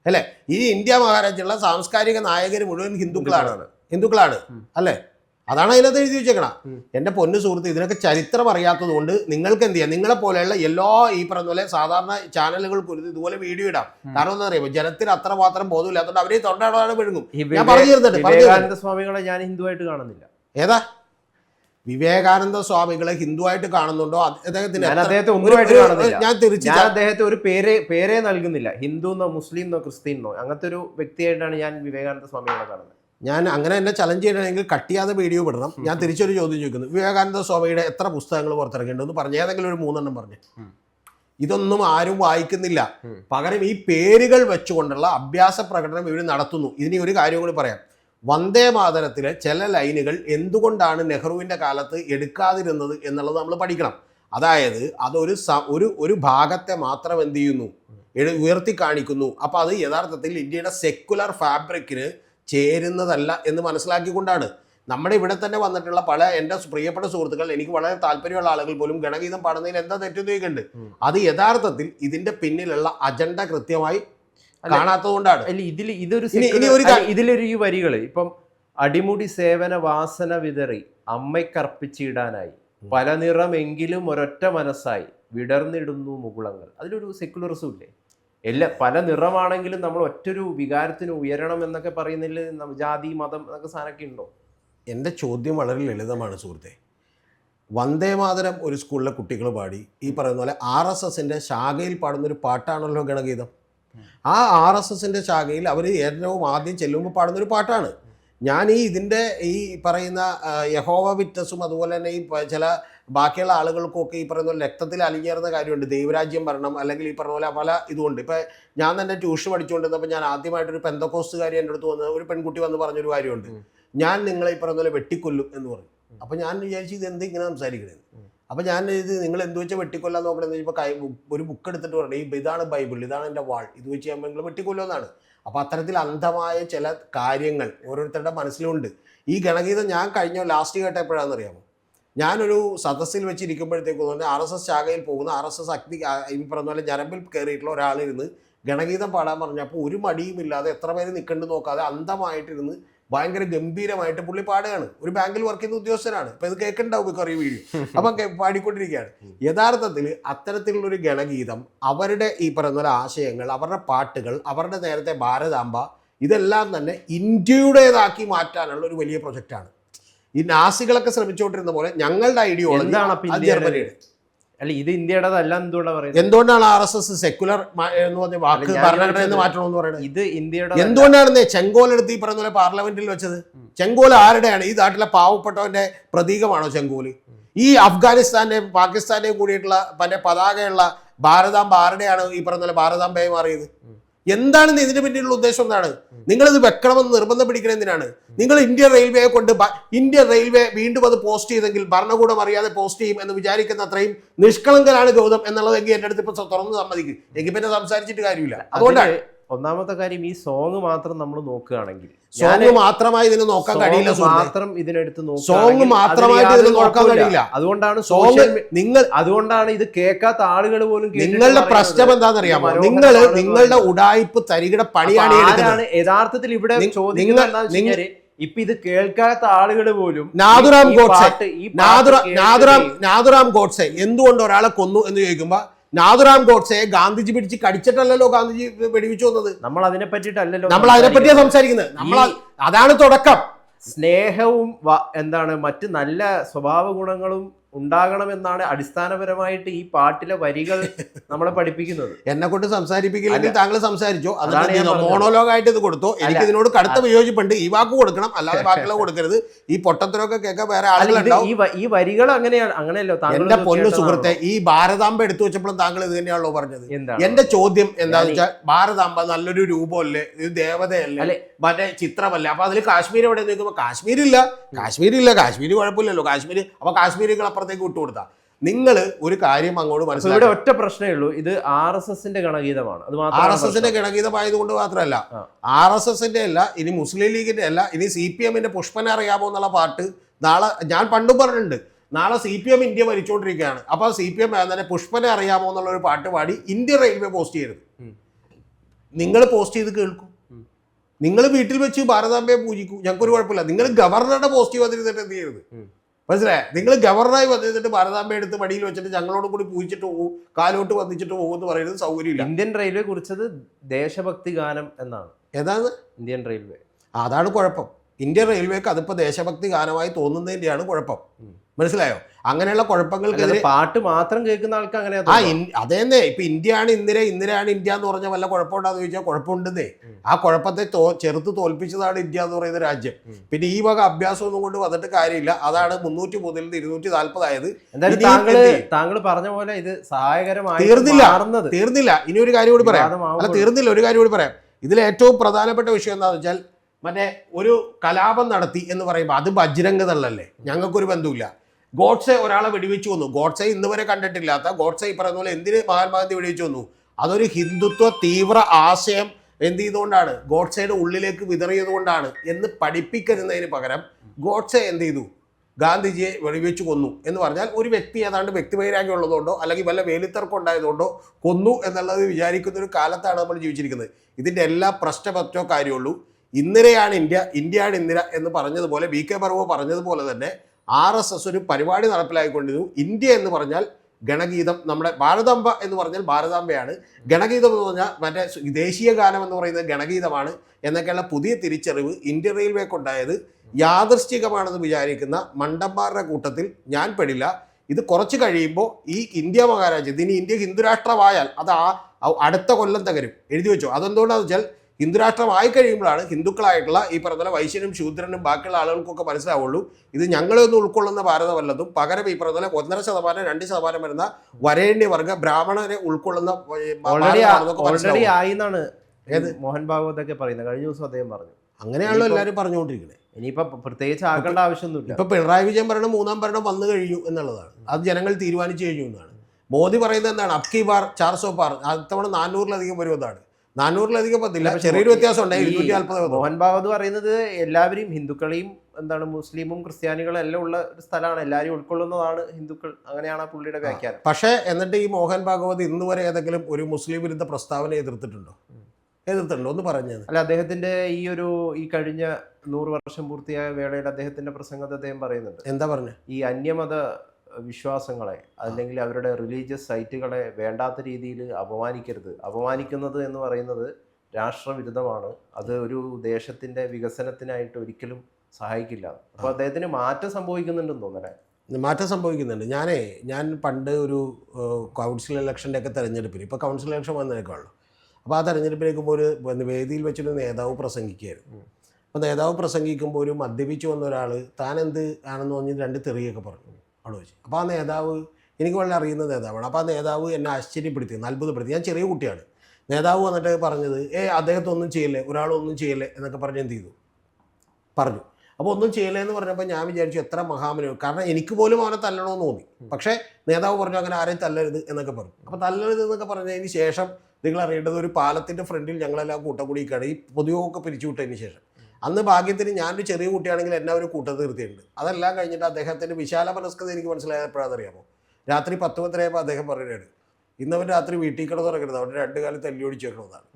അല്ലെ? ഈ ഇന്ത്യ മഹാരാജ്യമുള്ള സാംസ്കാരിക നായകർ മുഴുവൻ ഹിന്ദുക്കളാണ്. ഹിന്ദുക്കളാണ്. അല്ലേ? അതാണ് അതിനകത്ത് എഴുതി വെച്ചേക്കണം. എന്റെ എന്റെ പൊന്നു സുഹൃത്ത് ഇതിനൊക്കെ ചരിത്രം അറിയാത്തത് കൊണ്ട് നിങ്ങൾക്ക് എന്ത് ചെയ്യാം? നിങ്ങളെ പോലെയുള്ള എല്ലാ ഈ പറഞ്ഞ പോലെ സാധാരണ ചാനലുകൾ ഒരു ഇതുപോലെ വീഡിയോ ഇടാം. കാരണം എന്താ പറയുമ്പോൾ ജനത്തിന് അത്രമാത്രം ബോധമില്ലാത്തതുകൊണ്ട് അവരെ തൊണ്ടാടാതെ വിഴുങ്ങും ഞാൻ പറഞ്ഞു തീർന്നിട്ട് സ്വാമികളെ ഞാൻ ഹിന്ദുവായിട്ട് കാണുന്നില്ല ഏതാ വിവേകാനന്ദ സ്വാമികളെ ഹിന്ദുവായിട്ട് കാണുന്നുണ്ടോ? അത് അദ്ദേഹത്തിന് ഞാൻ അദ്ദേഹത്തെ ഒരു- ഒന്നുമായിട്ട് കാണുന്നില്ല. ഞാൻ തിരിച്ച് ഞാൻ അദ്ദേഹത്തെ ഒരു പേരെ പേരേ നൽകുന്നില്ല. ഹിന്ദു എന്നോ മുസ്ലിം എന്നോ ക്രിസ്ത്യൻ എന്നോ. അങ്ങനത്തെ ഒരു വ്യക്തിയായിട്ടാണ് ഞാൻ വിവേകാനന്ദ സ്വാമികളെ കാണുന്നത്. ഞാൻ അങ്ങനെ എന്നെ ചലഞ്ച് ചെയ്യണമെങ്കിൽ കട്ടിയാതെ വീഡിയോ വിടണം. ഞാൻ തിരിച്ചൊരു ചോദ്യം ചോദിക്കുന്നു. വിവേകാനന്ദ സ്വാമിയുടെ എത്ര പുസ്തകങ്ങൾ പുറത്തിറങ്ങിയിട്ടുണ്ടെന്ന് പറഞ്ഞു. ഏതെങ്കിലും ഒരു മൂന്നെണ്ണം പറഞ്ഞു. ഇതൊന്നും ആരും വായിക്കുന്നില്ല. പകരം ഈ പേരുകൾ വെച്ചുകൊണ്ടുള്ള അഭ്യാസ പ്രകടനം ഇവർ നടത്തുന്നു. ഇതിനി ഒരു കാര്യം കൂടി പറയാം. വന്ദേ മാതരത്തിലെ ചില ലൈനുകൾ എന്തുകൊണ്ടാണ് നെഹ്റുവിന്റെ കാലത്ത് എടുക്കാതിരുന്നത് എന്നുള്ളത് നമ്മൾ പഠിക്കണം. അതായത് അതൊരു സ- ഒരു ഒരു ഭാഗത്തെ മാത്രം എന്ത് ചെയ്യുന്നു? ഉയർത്തി കാണിക്കുന്നു. അപ്പോൾ അത് യഥാർത്ഥത്തിൽ ഇന്ത്യയുടെ സെക്കുലർ ഫാബ്രിക്കിന് ചേരുന്നതല്ല എന്ന് മനസ്സിലാക്കിക്കൊണ്ടാണ്. നമ്മുടെ ഇവിടെ തന്നെ വന്നിട്ടുള്ള പല എന്റെ പ്രിയപ്പെട്ട സുഹൃത്തുക്കൾ എനിക്ക് വളരെ താല്പര്യമുള്ള ആളുകൾ പോലും ഗണഗീതം പാടുന്നതിൽ എന്താ തെറ്റുന്നുണ്ട് അത് യഥാർത്ഥത്തിൽ ഇതിന്റെ പിന്നിലുള്ള അജണ്ട കൃത്യമായി കാണാത്തതുകൊണ്ടാണ്. അല്ല ഇതിൽ ഇതൊരു ഇതിലൊരു ഈ വരികൾ ഇപ്പം അടിമുടി സേവന വാസന വിതറി അമ്മയ്ക്കർപ്പിച്ചിടാനായി പല നിറമെങ്കിലും ഒരൊറ്റ മനസ്സായി വിടർന്നിടുന്നു മുകുളങ്ങൾ. അതിലൊരു സെക്യുലറിസം ഇല്ലേ? എല്ലാ പല നിറമാണെങ്കിലും നമ്മൾ ഒറ്റൊരു വികാരത്തിന് ഉയരണം എന്നൊക്കെ പറയുന്നതിൽ ജാതി മതം എന്നൊക്കെ സാധനമൊക്കെ ഉണ്ടോ? എന്റെ ചോദ്യം വളരെ ലളിതമാണ് സുഹൃത്തെ. വന്ദേ മാതരം ഒരു സ്കൂളിലെ കുട്ടികൾ പാടി. ഈ പറയുന്ന പോലെ ആർ എസ് എസിന്റെ ശാഖയിൽ പാടുന്ന ഒരു പാട്ടാണല്ലോ ഗണഗീതം. ആ ആർ എസ് എസിന്റെ ശാഖയിൽ അവർ ഏറ്റവും ആദ്യം ചെല്ലുമ്പോൾ പാടുന്ന ഒരു പാട്ടാണ്. ഞാൻ ഈ ഇതിന്റെ ഈ പറയുന്ന യഹോവ വിറ്റസും അതുപോലെ തന്നെ ഈ ചില ബാക്കിയുള്ള ആളുകൾക്കൊക്കെ ഈ പറയുന്ന പോലെ രക്തത്തിൽ അലിഞ്ഞേറുന്ന കാര്യമുണ്ട്. ദൈവരാജ്യം ഭരണം അല്ലെങ്കിൽ ഈ പറഞ്ഞ പോലെ പല ഇതുകൊണ്ട് ഇപ്പം ഞാൻ തന്നെ ട്യൂഷൻ പഠിച്ചുകൊണ്ടിരുന്നപ്പോൾ ഞാൻ ആദ്യമായിട്ടൊരു പെന്തക്കോസ്റ്റുകാരി എന്റെ അടുത്ത് വന്ന് ഒരു പെൺകുട്ടി വന്ന് പറഞ്ഞൊരു കാര്യമുണ്ട്. ഞാൻ നിങ്ങളെ ഈ പറഞ്ഞ പോലെ വെട്ടിക്കൊല്ലും എന്ന് പറഞ്ഞു അപ്പോൾ ഞാൻ വിചാരിച്ചു ഇത് എന്ത് ഇങ്ങനെ സംസാരിക്കണത്. അപ്പോൾ ഞാൻ ഇത് നിങ്ങൾ എന്ത് വെച്ചാൽ വെട്ടിക്കൊല്ലാൻ നോക്കണമെന്ന് വെച്ചപ്പോൾ ഒരു ബുക്ക് എടുത്തിട്ട് പറഞ്ഞു ഇതാണ് ബൈബിൾ ഇതാണ് എന്റെ വാൾ ഇത് വെച്ച് ഞാൻ നിങ്ങൾ വെട്ടിക്കൊല്ലുമെന്നാണ്. അപ്പോൾ അത്തരത്തിൽ അന്ധമായ ചില കാര്യങ്ങൾ ഓരോരുത്തരുടെ മനസ്സിലുണ്ട്. ഈ ഗണഗീതം ഞാൻ കഴിഞ്ഞ ലാസ്റ്റ് കേട്ടപ്പോഴാണെന്ന് അറിയാമോ ഞാനൊരു സദസ്സിൽ വെച്ചിരിക്കുമ്പോഴത്തേക്കും തന്നെ ആർ എസ് എസ് ശാഖയിൽ പോകുന്ന ആർ എസ് എസ് അഗ്നി ഈ പറഞ്ഞ പോലെ ഞരമ്പിൽ കയറിയിട്ടുള്ള ഒരാളിരുന്ന് ഗണഗീതം പാടാൻ പറഞ്ഞപ്പോൾ ഒരു മടിയുമില്ലാതെ എത്ര പേര് നിൽക്കേണ്ടത് നോക്കാതെ അന്ധമായിട്ടിരുന്ന് ഭയങ്കര ഗംഭീരമായിട്ട് പുള്ളി പാടുകയാണ്. ഒരു ബാങ്കിൽ വർക്ക് ചെയ്യുന്ന ഉദ്യോഗസ്ഥനാണ്. ഇപ്പൊ ഇത് കേൾക്കണ്ടാവും കുറേ വീഴും വീഡിയോ. അപ്പൊ പാടിക്കൊണ്ടിരിക്കുകയാണ്. യഥാർത്ഥത്തിൽ അത്തരത്തിലുള്ള ഒരു ഗണഗീതം അവരുടെ ഈ പറയുന്ന ആശയങ്ങൾ അവരുടെ പാട്ടുകൾ അവരുടെ നേരത്തെ ഭാരതാംബ ഇതെല്ലാം തന്നെ ഇന്ത്യയുടേതാക്കി മാറ്റാനുള്ള ഒരു വലിയ പ്രൊജക്റ്റാണ് ഈ നാസികളൊക്കെ ശ്രമിച്ചുകൊണ്ടിരുന്ന പോലെ ഞങ്ങളുടെ ഐഡിയോളജി എന്താണ് ഇന്ത്യയുടെ അല്ല ഇത് ഇന്ത്യയുടേതല്ല എന്തുകൊണ്ടാ പറയുന്നത്? എന്തുകൊണ്ടാണ് ആർ എസ് എസ് സെക്കുലർ എന്ന് പറഞ്ഞ വാക്ക് ഭരണഘടന എന്ന് ചോദിച്ചത് മാറ്റണമെന്ന് പറയുന്നത് ഇത് ഇന്ത്യയുടെ എന്തുകൊണ്ടാണ് ചെങ്കോലെടുത്ത് ഈ പറയുന്ന പോലെ പാർലമെന്റിൽ വെച്ചത്? ചെങ്കോൽ ആരുടെയാണ്? ഈ നാട്ടിലെ പാവപ്പെട്ടവന്റെ പ്രതീകമാണോ ചെങ്കോൽ? ഈ അഫ്ഗാനിസ്ഥാന്റെ പാകിസ്ഥാന്റെയും കൂടിയിട്ടുള്ള പതാകയുള്ള ഭാരതാംബ ആരുടെയാണ് ഈ പറഞ്ഞ പോലെ ഭാരതാംബയായി മാറിയത്? എന്താണ് ഇതിന് പിന്നിലുള്ള ഉദ്ദേശം എന്താണ്? ഇത് വെക്കണമെന്ന് നിർബന്ധം പിടിക്കുന്നത് എന്തിനാണ്? നിങ്ങൾ ഇന്ത്യൻ റെയിൽവേയെ കൊണ്ട് ഇന്ത്യൻ റെയിൽവേ വീണ്ടും അത് പോസ്റ്റ് ചെയ്തെങ്കിൽ ഭരണകൂടം അറിയാതെ പോസ്റ്റ് ചെയ്യും എന്ന് വിചാരിക്കുന്ന അത്രയും നിഷ്കളങ്കനാണ് ഗൗതം എന്നുള്ളതെങ്കിൽ എന്റെ അടുത്ത് ഇപ്പൊ തുറന്ന് സമ്മതിക്കും. എങ്കിൽ പിന്നെ സംസാരിച്ചിട്ട് കാര്യമില്ല. അതുകൊണ്ടാണ് ഒന്നാമത്തെ കാര്യം ഈ സോങ് മാത്രം നമ്മൾ നോക്കുകയാണെങ്കിൽ സോങ് മാത്രമായി ഇതിന് നോക്കാൻ കഴിയില്ല മാത്രം ഇതിനെടുത്ത് സോങ് മാത്രമായിട്ട് ഇതിന് നോക്കാൻ. കഴിയില്ല. അതുകൊണ്ടാണ് സോങ് നിങ്ങൾ അതുകൊണ്ടാണ് ഇത് കേൾക്കാത്ത ആളുകൾ പോലും നിങ്ങളുടെ പ്രശ്നം എന്താണെന്നറിയാമോ? അറിയാമോ നിങ്ങൾ നിങ്ങളുടെ ഉടായ്പ് തരികിട പണിയാണ് യഥാർത്ഥത്തിൽ ഇവിടെ ചോദിക്കുന്നത് ഇപ്പൊ ഇത് കേൾക്കാത്ത ആളുകൾ പോലും നാദുറാം ഗോഡ്സെ നാദുറാം നാഥുറാം ഗോഡ്സെ എന്തുകൊണ്ട് ഒരാളെ കൊന്നു എന്ന് ചോദിക്കുമ്പോ നാഥുറാം ഗോഡ്സെ ഗാന്ധിജി പിടിച്ച് കടിച്ചിട്ടല്ലല്ലോ ഗാന്ധിജി വെടിവെച്ചു വന്നത്. നമ്മൾ അതിനെ പറ്റിയിട്ടല്ലല്ലോ നമ്മൾ അതിനെ പറ്റിയാ സംസാരിക്കുന്നത്. നമ്മൾ അതാണ് തുടക്കം. സ്നേഹവും എന്താണ് മറ്റ് നല്ല സ്വഭാവ ഗുണങ്ങളും ഉണ്ടാകണമെന്നാണ് അടിസ്ഥാനപരമായിട്ട് ഈ പാട്ടിലെ വരികൾ നമ്മളെ പഠിപ്പിക്കുന്നത്. [LAUGHS] എന്നെ കൊണ്ട് സംസാരിപ്പിക്കില്ലെങ്കിൽ താങ്കൾ സംസാരിച്ചോ? അതാണ് മോണോലോഗായിട്ട് ഇത് കൊടുത്തോ? എനിക്ക് ഇതിനോട് കടുത്ത വിയോജിപ്പുണ്ട്. ഈ വാക്ക് കൊടുക്കണം. അല്ലാതെ [LAUGHS] വാക്കുകൾ കൊടുക്കരുത്. ഈ പൊട്ടത്തിനൊക്കെ കേൾക്കാൻ വേറെ ആളുകളുണ്ടാവും. ഈ വരികൾ അങ്ങനെയാണ് അങ്ങനെയല്ലോ എന്റെ പൊന്നു സുഹൃത്തെ ഈ ഭാരതാംബ എടുത്തു വെച്ചപ്പോഴും താങ്കൾ ഇത് തന്നെയാണല്ലോ പറഞ്ഞത്. എന്റെ ചോദ്യം എന്താന്ന് ഞാനീ- വെച്ചാൽ ഭാരതാംബ നല്ലൊരു രൂപമല്ലേ? ഇത് ദേവതയല്ലേ? മറ്റേ ചിത്രമല്ലേ? അപ്പൊ അതിൽ കാശ്മീർ എവിടെ നിൽക്കുമ്പോൾ കാശ്മീരില്ല. കാശ്മീരില്ല. കാശ്മീർ കുഴപ്പമില്ലല്ലോ. കാശ്മീർ അപ്പൊ കാശ്മീരുകൾ അപ്പുറത്തേക്ക് വിട്ടുകൊടുത്താൽ നിങ്ങൾ ഒരു കാര്യം അങ്ങോട്ട് മനസ്സിലാക്കി ഒറ്റ പ്രശ്നമേ ഉള്ളൂ. ഇത് ആർ എസ് എസിന്റെ ഗണഗീതമാണ്. ആർ എസ് എസിന്റെ. ഗണഗീതമായതുകൊണ്ട് മാത്രമല്ല ആർ എസ് എസിന്റെ അല്ല ഇനി മുസ്ലിം ലീഗിന്റെ അല്ല ഇനി സി പി എമ്മിന്റെ പുഷ്പനെ അറിയാമോ എന്നുള്ള പാട്ട് നാളെ ഞാൻ പണ്ടും പറഞ്ഞിട്ടുണ്ട്. നാളെ സി പി എം ഇന്ത്യ ഭരിച്ചുകൊണ്ടിരിക്കുകയാണ് അപ്പോൾ സി പി എം തന്നെ പുഷ്പനെ അറിയാമോ എന്നുള്ള ഒരു പാട്ട് പാടി ഇന്ത്യ റെയിൽവേ പോസ്റ്റ് ചെയ്യരുത്. നിങ്ങൾ പോസ്റ്റ് ചെയ്ത് കേൾക്കും. നിങ്ങൾ വീട്ടിൽ വെച്ച് ഭാരതാംബയെ പൂജിക്കും. ഞങ്ങൾക്കൊരു കുഴപ്പമില്ല. നിങ്ങൾ ഗവർണറുടെ പോസ്റ്റ് വന്നിരുന്നിട്ട് എന്ത് ചെയ്യരുത്. മനസ്സിലായേ? നിങ്ങൾ ഗവർണറായി വന്നിട്ട് ഭാരതാംബ എടുത്ത് മടിയിൽ വെച്ചിട്ട് ഞങ്ങളോട് കൂടി പൂജിച്ചിട്ട് പോകും കാലോട്ട് വന്നിച്ചിട്ട് പോകും എന്ന് പറയുന്നത് സൗകര്യമില്ല. ഇന്ത്യൻ റെയിൽവേ കുറിച്ചത് ദേശഭക്തി ഗാനം എന്നാണ്. ഏതാണ്? Indian railway. അതാണ് കുഴപ്പം. ഇന്ത്യൻ റെയിൽവേക്ക് അതിപ്പോൾ ദേശഭക്തി ഗാനമായി തോന്നുന്നതിന്റെയാണ് കുഴപ്പം. മനസ്സിലായോ? അങ്ങനെയുള്ള കുഴപ്പങ്ങൾ പാട്ട് മാത്രം കേൾക്കുന്ന ആൾക്ക് അങ്ങനെ ആ അതേന്നേ. ഇപ്പൊ ഇന്ത്യയാണ് ഇന്ദിര ഇന്ദിരയാണ് ഇന്ത്യ എന്ന് പറഞ്ഞ വല്ല കുഴപ്പമുണ്ടാന്ന് ചോദിച്ചാൽ കുഴപ്പമുണ്ടെന്നേ. ആ കുഴപ്പത്തെ തോ ചെറുത്ത് തോൽപ്പിച്ചതാണ് ഇന്ത്യ എന്ന് പറയുന്ന രാജ്യം. പിന്നെ ഈ വക അഭ്യാസം ഒന്നും കൊണ്ട് വന്നിട്ട് കാര്യമില്ല. അതാണ് മുന്നൂറ്റി മുതൽ ഇരുന്നൂറ്റി നാൽപ്പതായത് താങ്കൾ? താങ്കൾ പറഞ്ഞ പോലെ ഇത് സഹായകരമായി തീർന്നില്ല. തീർന്നില്ല. ഇനി ഒരു കാര്യം കൂടി പറയാം. അല്ല തീർന്നില്ല. ഒരു കാര്യം കൂടി പറയാം. ഇതിൽ ഏറ്റവും പ്രധാനപ്പെട്ട വിഷയം എന്താണെന്ന് വെച്ചാൽ മറ്റേ ഒരു കലാപം നടത്തി എന്ന് പറയുമ്പോൾ അത് ബജ്രംഗ് ഞങ്ങൾക്കൊരു ബന്ധമില്ല ഗോഡ്സെ ഒരാളെ വെടിവെച്ചു വന്നു. ഗോഡ്സെ ഇന്ന് വരെ കണ്ടിട്ടില്ലാത്ത ഗോഡ്സെ ഈ പറയുന്ന പോലെ എന്തിന് മഹാത്മാഗാന്ധി വെടിവെച്ച് വന്നു? അതൊരു ഹിന്ദുത്വ തീവ്ര ആശയം എന്ത് ചെയ്തുകൊണ്ടാണ്? ഗോഡ്സയുടെ ഉള്ളിലേക്ക് വിതറിയതുകൊണ്ടാണ് എന്ന് പഠിപ്പിക്കരുന്നതിന് പകരം ഗോഡ്സെ എന്ത് ചെയ്തു? ഗാന്ധിജിയെ വെടിവെച്ചു കൊന്നു എന്ന് പറഞ്ഞാൽ ഒരു വ്യക്തി ഏതാണ്ട് വ്യക്തിവൈരാഗ്യം ഉള്ളതുകൊണ്ടോ അല്ലെങ്കിൽ വല്ല വേലിത്തർക്കം ഉണ്ടായതുകൊണ്ടോ കൊന്നു എന്നുള്ളത് വിചാരിക്കുന്ന ഒരു കാലത്താണ് നമ്മൾ ജീവിച്ചിരിക്കുന്നത്. ഇതിന്റെ എല്ലാ പ്രശ്നപറ്റോ കാര്യമുള്ളൂ. ഇന്ദിരയാണ് ഇന്ത്യ ഇന്ത്യയാണ് ഇന്ദിര എന്ന് പറഞ്ഞതുപോലെ ബി കെ പർവ പറഞ്ഞതുപോലെ തന്നെ ആർ എസ് എസ് ഒരു പരിപാടി നടപ്പിലാക്കിക്കൊണ്ടിരുന്നു. ഇന്ത്യ എന്ന് പറഞ്ഞാൽ ഗണഗീതം. നമ്മുടെ ഭാരതാംബ എന്ന് പറഞ്ഞാൽ ഭാരതാംബയാണ്. ഗണഗീതം എന്ന് പറഞ്ഞാൽ മറ്റേ ദേശീയ ഗാനം എന്ന് പറയുന്നത് ഗണഗീതമാണ് എന്നൊക്കെയുള്ള പുതിയ തിരിച്ചറിവ് ഇന്ത്യൻ റെയിൽവേക്കുണ്ടായത് യാദൃശ്ചികമാണെന്ന് വിചാരിക്കുന്ന മണ്ടന്മാരുടെ കൂട്ടത്തിൽ ഞാൻ പെടില്ല. ഇത് കുറച്ച് കഴിയുമ്പോൾ ഈ ഇന്ത്യ മഹാരാജ്യത്ത് ഇനി ഇന്ത്യ ഹിന്ദുരാഷ്ട്രമായാൽ അത് ആ- അടുത്ത കൊല്ലം തകരും. എഴുതി വെച്ചോ. അതെന്തുകൊണ്ടാണെന്ന് വെച്ചാൽ ഹിന്ദുരാഷ്ട്രമായി കഴിയുമ്പോഴാണ് ഹിന്ദുക്കളായിട്ടുള്ള ഈ പറഞ്ഞ വൈശ്യനും ശൂദ്രനും ബാക്കിയുള്ള ആളുകൾക്കൊക്കെ മനസ്സിലാവുള്ളൂ. ഇത് ഞങ്ങളൊന്നും ഉൾക്കൊള്ളുന്ന ഭാരതമല്ലതും. പകരം ഈ പറഞ്ഞ ഒന്നര ശതമാനം രണ്ട് ശതമാനം വരുന്ന വരേണ്യവർഗ ബ്രാഹ്മണരെ ഉൾക്കൊള്ളുന്ന ഓൾറെഡി ആയി എന്നാണ് മോഹൻ ഭാഗവത് ഒക്കെ പറയുന്നത്. കഴിഞ്ഞ ദിവസം അദ്ദേഹം പറഞ്ഞു. അങ്ങനെയാണല്ലോ എല്ലാവരും പറഞ്ഞുകൊണ്ടിരിക്കുന്നത് ഇനിയിപ്പോ പ്രത്യേകിച്ച് ആക്കേണ്ട ആവശ്യമൊന്നുമില്ല. ഇപ്പൊ പിണറായി വിജയൻ ഭരണം മൂന്നാം ഭരണം വന്നു കഴിഞ്ഞു എന്നുള്ളതാണ്. അത് ജനങ്ങൾ തീരുമാനിച്ചു കഴിഞ്ഞു എന്നാണ്. മോദി പറയുന്നത് എന്താണ്? അബ്കി ബാർ ചാർസോ പാർ അത്തവണ നാനൂറിലധികം വരുമെന്നാണ്. നാനൂറിലധികം പത്തില്ല. ചെറിയൊരു വ്യത്യാസം ഉണ്ടായി. ഇരുന്നൂറ്റി നാൽപ്പത് മോഹൻ ഭാഗവത് പറയുന്നത് എല്ലാവരെയും ഹിന്ദുക്കളെയും എന്താണ് മുസ്ലിമും ക്രിസ്ത്യാനികളും എല്ലാം ഉള്ള ഒരു സ്ഥലമാണ്. എല്ലാവരും ഉൾക്കൊള്ളുന്നതാണ് ഹിന്ദുക്കൾ. അങ്ങനെയാണ് ആ പുള്ളിയുടെ വ്യാഖ്യാനം. പക്ഷേ എന്നിട്ട് ഈ മോഹൻ ഭാഗവത് ഇന്ന് വരെ ഏതെങ്കിലും ഒരു മുസ്ലിം വിരുദ്ധ പ്രസ്താവന എതിർത്തിട്ടുണ്ടോ? എതിർത്തിട്ടുണ്ടോ? ഒന്ന് പറഞ്ഞത് അല്ല അദ്ദേഹത്തിന്റെ ഈ ഒരു ഈ കഴിഞ്ഞ നൂറ് വർഷം പൂർത്തിയായ വേളയിൽ അദ്ദേഹത്തിന്റെ പ്രസംഗത്തെ അദ്ദേഹം പറയുന്നുണ്ട്. എന്താ പറഞ്ഞത് ഈ അന്യമത വിശ്വാസങ്ങളെ അല്ലെങ്കിൽ അവരുടെ റിലീജിയസ് സൈറ്റുകളെ വേണ്ടാത്ത രീതിയിൽ അപമാനിക്കരുത്. അപമാനിക്കുന്നത് എന്ന് പറയുന്നത് രാഷ്ട്രവിരുദ്ധമാണ്. അത് ഒരു ദേശത്തിന്റെ വികസനത്തിനായിട്ട് ഒരിക്കലും സഹായിക്കില്ല. അപ്പോൾ അദ്ദേഹത്തിന് മാറ്റം സംഭവിക്കുന്നുണ്ടെന്ന് തോന്നണേ? മാറ്റം സംഭവിക്കുന്നുണ്ട്. ഞാനേ ഞാൻ പണ്ട് ഒരു കൗൺസിൽ ഇലക്ഷന്റെ ഒക്കെ തെരഞ്ഞെടുപ്പിൽ ഇപ്പോൾ കൗൺസിൽ ഇലക്ഷൻ വന്നേക്കാളുള്ളൂ. അപ്പോൾ ആ തെരഞ്ഞെടുപ്പിലേക്കുമ്പോൾ ഒരു വേദിയിൽ വെച്ചൊരു നേതാവ് പ്രസംഗിക്കുകയായിരുന്നു. അപ്പോൾ നേതാവ് പ്രസംഗിക്കുമ്പോൾ ഒരു മദ്യപിച്ചു വന്ന ഒരാൾ താൻ എന്ത് ആണെന്ന് പറഞ്ഞ് രണ്ട് തെറിയൊക്കെ പറഞ്ഞു. അവിടെ വെച്ച്. അപ്പോൾ ആ നേതാവ് എനിക്ക് വളരെ അറിയുന്ന നേതാവാണ്. അപ്പോൾ ആ നേതാവ് എന്നെ ആശ്ചര്യപ്പെടുത്തി അത്ഭുതപ്പെടുത്തി. ഞാൻ ചെറിയ കുട്ടിയാണ്. നേതാവ് വന്നിട്ട് പറഞ്ഞത് ഏ അദ്ദേഹത്തെ ഒന്നും ചെയ്യല്ലേ? ഒരാളൊന്നും ചെയ്യല്ലേ? എന്നൊക്കെ പറഞ്ഞ് എന്ത് ചെയ്തു? പറഞ്ഞു. അപ്പോൾ ഒന്നും ചെയ്യലേ എന്ന് പറഞ്ഞപ്പോൾ ഞാൻ വിചാരിച്ചു എത്ര മഹാമനോ കാരണം എനിക്ക് പോലും അവനെ തല്ലണമെന്ന് തോന്നി. പക്ഷേ നേതാവ് പറഞ്ഞു അങ്ങനെ ആരെയും തല്ലരുത് എന്നൊക്കെ പറഞ്ഞു. അപ്പോൾ തല്ലരുത് എന്നൊക്കെ പറഞ്ഞതിന് ശേഷം നിങ്ങൾ അറിയേണ്ടത് ഒരു പാലത്തിന്റെ ഫ്രണ്ടിൽ ഞങ്ങളെല്ലാം കൂട്ടം കൂടിയിരിക്കുകയാണ് ഈ പൊതുയോഗമൊക്കെ പിരിച്ചു വിട്ടതിന് ശേഷം. അന്ന് ഭാഗ്യത്തിന് ഞാനൊരു ചെറിയ കുട്ടിയാണെങ്കിൽ എന്നെ ഒരു കൂട്ടത്ത് തീർത്തിയിട്ടുണ്ട് അതെല്ലാം കഴിഞ്ഞിട്ട് അദ്ദേഹത്തിന്റെ വിശാല മനസ്കത എനിക്ക് മനസ്സിലായപ്പോഴാണെന്നറിയാമോ രാത്രി പത്ത് പത്തരയപ്പോൾ അദ്ദേഹം പറയുകയാണ് ഇന്നവൻ രാത്രി വീട്ടിൽ കിടന്ന് തുടങ്ങരുത് അവന്റെ രണ്ട് കാലം തല്ലി ഓടിച്ചു വെക്കണമെന്നാണ്.